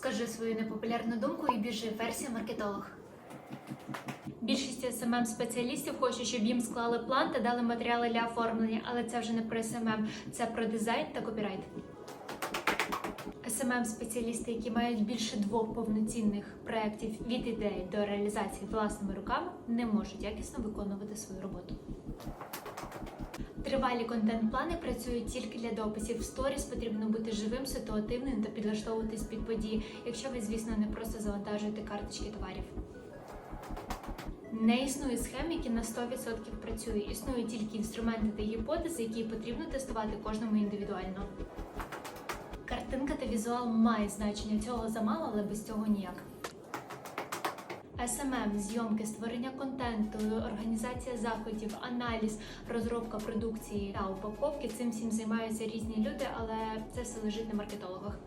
Скажи свою непопулярну думку і біжи версія маркетолог. Більшість smm спеціалістів хочуть, щоб їм склали план та дали матеріали для оформлення, але це вже не про SMM, це про дизайн та копірайт. smm спеціалісти, які мають більше двох повноцінних проєктів від ідеї до реалізації власними руками, не можуть якісно виконувати свою роботу. Тривалі контент-плани працюють тільки для дописів. В сторіс потрібно бути живим, ситуативним та підлаштовуватись під події, якщо ви, звісно, не просто завантажуєте карточки товарів. Не існує схем, які на 100% працюють. Існують тільки інструменти та гіпотези, які потрібно тестувати кожному індивідуально. Картинка та візуал мають значення цього замало, але без цього ніяк. SMM, зйомки, створення контенту, організація заходів, аналіз, розробка продукції та упаковки. Цим всім займаються різні люди, але це все лежить на маркетологах.